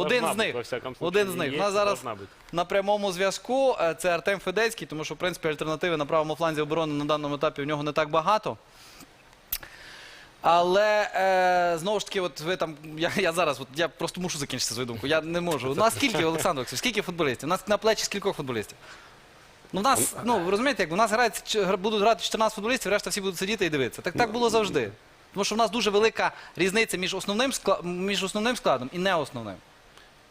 один з них. Один з них. У нас зараз на прямому зв'язку е, це Артем Федецький, тому що, в принципі, альтернативи на правому фланзі оборони на даному етапі в нього не так багато. Але е, знову ж таки, от ви там, я, я зараз, от, я просто мушу закінчити свою думку. Я не можу. У нас скільки, Олександр Олексійович, скільки футболістів? У нас на плечі скількох футболістів? Ну, в нас, ну, ви розумієте, як у нас грають, будуть грати 14 футболістів, решта всі будуть сидіти і дивитися. Так так було завжди. Тому що в нас дуже велика різниця між основним, між основним складом і неосновним.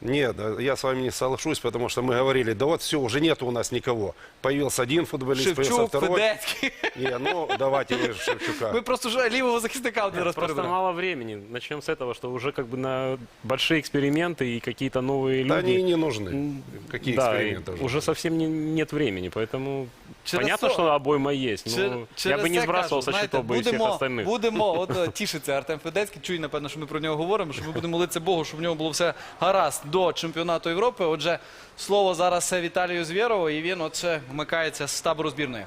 Нет, да, я с вами не соглашусь, потому что мы говорили, да вот все, уже нету у нас никого. Появился один футболист, появился Шевчук, второй. Федецький. Не, ну давайте вы Шевчука. Ми просто вже лівого захисника один раз Просто перебрали. мало времени. Начнем с этого, что уже как бы на большие эксперименты и какие-то новые Да они и люди. не нужны. М, Какие да, эксперименты и уже совсем не- нет времени, поэтому Через понятно, то- что обойма есть. Чер- Но я через бы не це сбрасывал кажу, со знаєте, счетов бы и всех будемо, остальных. Будемо, от е, тішиться Артем Федецький, чує, напевно, що ми про нього говоримо, що ми будемо молитися Богу, щоб в нього було все гаразд до чемпіонату Європи. Отже, слово зараз Віталію Звєрову, і він оце вмикається з табору збірної.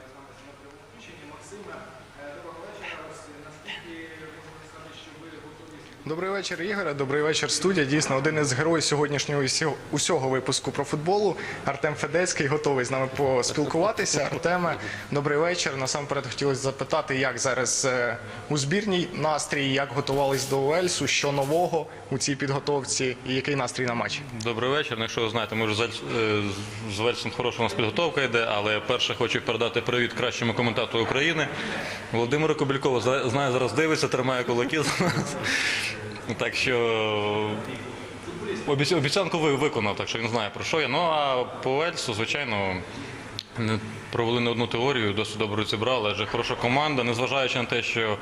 Добрий вечір, Ігоре. Добрий вечір, студія. Дійсно, один із героїв сьогоднішнього усього- випуску про футболу. Артем Федецький готовий з нами поспілкуватися. Артеме, добрий вечір. Насамперед хотілося запитати, як зараз е, у збірній настрій, як готувались до Уельсу, що нового у цій підготовці і який настрій на матчі? Добрий вечір. Ну, Якщо ви знаєте, ми вже з е, Вельсом хороша у нас підготовка йде, але перше хочу передати привіт кращому коментатору України. Володимиру Кобелькову Зна- знаю, зараз дивиться, тримає кулаки за нас. Так що обіц- обіцянку виконав, так що він знає про що я. Ну а по Ельсу, звичайно. Провели не одну теорію, досить добре зібрали, адже хороша команда, незважаючи на те, що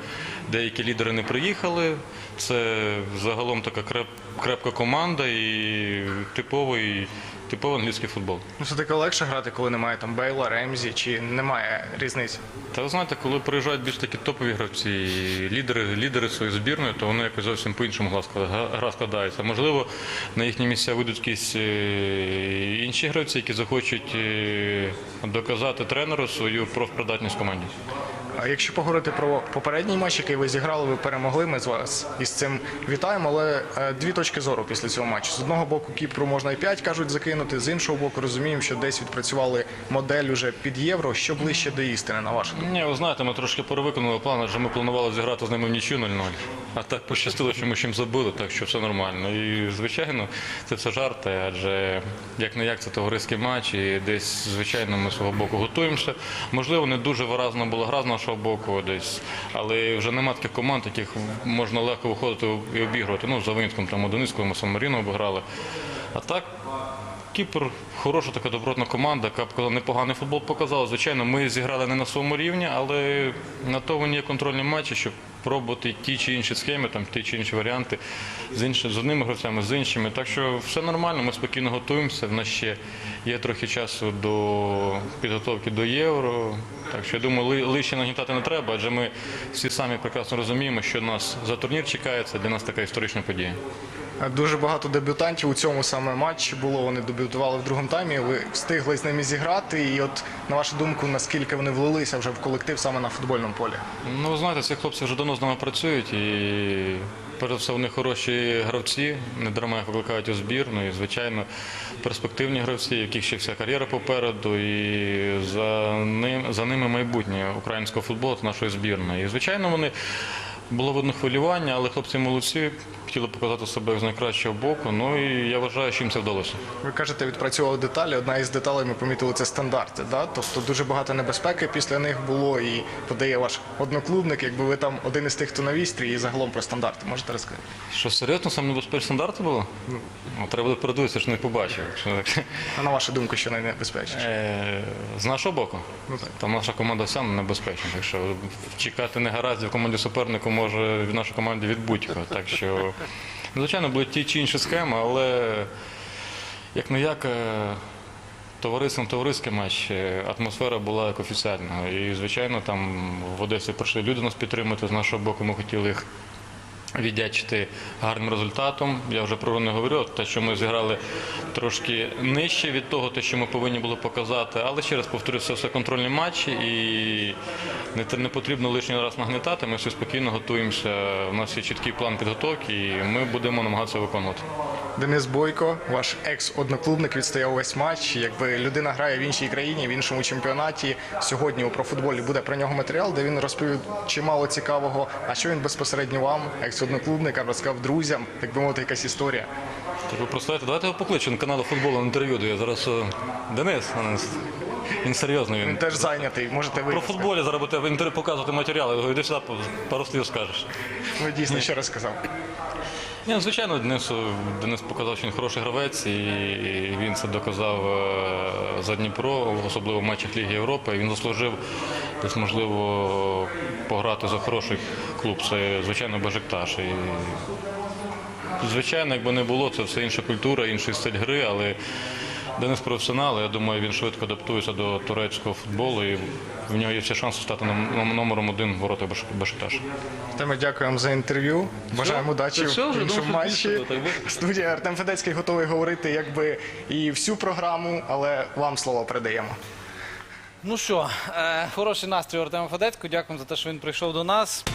деякі лідери не приїхали. Це загалом така креп, крепка команда і типовий, типовий англійський футбол. Ну, все-таки легше грати, коли немає там Бейла, Ремзі, чи немає різниці? Та ви знаєте, коли приїжджають більш такі топові гравці, і лідери, лідери своєї збірної, то вони якось зовсім по-іншому гра складається. Можливо, на їхні місця вийдуть якісь е, інші гравці, які захочуть е, доказати тренеру свою профпридатність команді. А якщо поговорити про попередній матч, який ви зіграли, ви перемогли. Ми з вас із цим вітаємо. Але е, дві точки зору після цього матчу. З одного боку, Кіпру можна і 5, кажуть, закинути. З іншого боку, розуміємо, що десь відпрацювали модель уже під євро. Що ближче до істини, на вашу думку? Ні, ви знаєте, ми трошки перевиконали план, адже ми планували зіграти з ними в нічю 0-0. А так пощастило, що ми їм забили, так що все нормально. І звичайно, це все жарти, адже як не як це товариський матч, і десь, звичайно, ми свого боку готуємося. Можливо, не дуже виразна була гра з нашого боку десь, але вже нема таких команд, яких можна легко виходити і обігрувати. Ну, за винятком там Одиницького ми Сан-Маріно обіграли. А так, Кіпр хороша така добротна команда, яка показала непоганий футбол показала. Звичайно, ми зіграли не на своєму рівні, але на то вони є контрольні матчі, щоб пробувати ті чи інші схеми, там ті чи інші варіанти з інші, з одними гравцями, з іншими. Так що все нормально, ми спокійно готуємося. В нас ще є трохи часу до підготовки до євро. Так що я думаю, лише нагнітати не треба, адже ми всі самі прекрасно розуміємо, що нас за турнір чекає. Це для нас така історична подія. Дуже багато дебютантів у цьому саме матчі було. Вони дебютували в другому таймі. Ви встигли з ними зіграти. І от на вашу думку, наскільки вони влилися вже в колектив саме на футбольному полі? Ну, ви знаєте, ці хлопці вже давно з нами працюють і перш все вони хороші гравці, не дарма їх викликають у збірну. І, звичайно, перспективні гравці, яких ще вся кар'єра попереду, і за, ним, за ними майбутнє українського футболу та нашої збірної. І, звичайно, вони. Було видно хвилювання, але хлопці молодці, хотіли показати себе з найкращого боку. Ну і я вважаю, що їм це вдалося. Ви кажете, відпрацьовували деталі. Одна із деталей ми помітили це стандарти. Да? Тобто дуже багато небезпеки після них було. І подає ваш одноклубник, якби ви там один із тих, хто на вістрі, і загалом про стандарти. Можете розказати? Що серйозно, саме небезпечні стандарти було? Ну, треба буде передивитися, що не побачив. А на вашу думку, що найнебезпечніше? Е, З нашого боку, там наша команда вся небезпечна. Так що чекати негараздів в команді супернику може в нашої команди від будь-кого. Так що, звичайно, будуть ті чи інші схеми, але як не як. Товариством товариський матч, е, атмосфера була як офіціальна. І, звичайно, там в Одесі прийшли люди нас підтримати з нашого боку. Ми хотіли їх віддячити гарним результатом. Я вже про не говорю, те, що ми зіграли трошки нижче від того, те, що ми повинні були показати. Але ще раз повторюю, це все контрольні матчі і не, не потрібно лишній раз нагнетати. Ми всі спокійно готуємося. У нас є чіткий план підготовки, і ми будемо намагатися виконувати. Денис Бойко, ваш екс-одноклубник, відстояв весь матч. Якби людина грає в іншій країні, в іншому чемпіонаті. Сьогодні у профутболі буде про нього матеріал, де він розповів чимало цікавого. А що він безпосередньо вам, екс-одноклубникам, розказав друзям, так би мовити, якась історія. Так ви представляєте, давайте його покличемо каналу футболу на інтерв'ю дає. Зараз е, Денис, він серйозний. Він Він теж зайнятий, можете ви. про футболі зараз буде інтерв'ю показувати матеріали. Я Іди сюди, пару слів скажеш. Ви дійсно ще раз сказав. Ні, ну, звичайно, Денис, Денис показав, що він хороший гравець, і він це доказав е, за Дніпро, особливо в матчах Ліги Європи. Він заслужив десь, можливо, пограти за хороший клуб. Це, звичайно, Бажикташ. І, звичайно, якби не було, це все інша культура, інший стиль гри, але Денис професіонал, я думаю, він швидко адаптується до турецького футболу і в нього є всі шанси стати номером один ворота Бешикташа. Та ми дякуємо за інтерв'ю. Бажаємо удачі в іншому матчі. Студія Артем Федецький готовий говорити якби і всю програму, але вам слово передаємо. Ну що, е, хороший настрій у Артема Федецького. Дякуємо за те, що він прийшов до нас.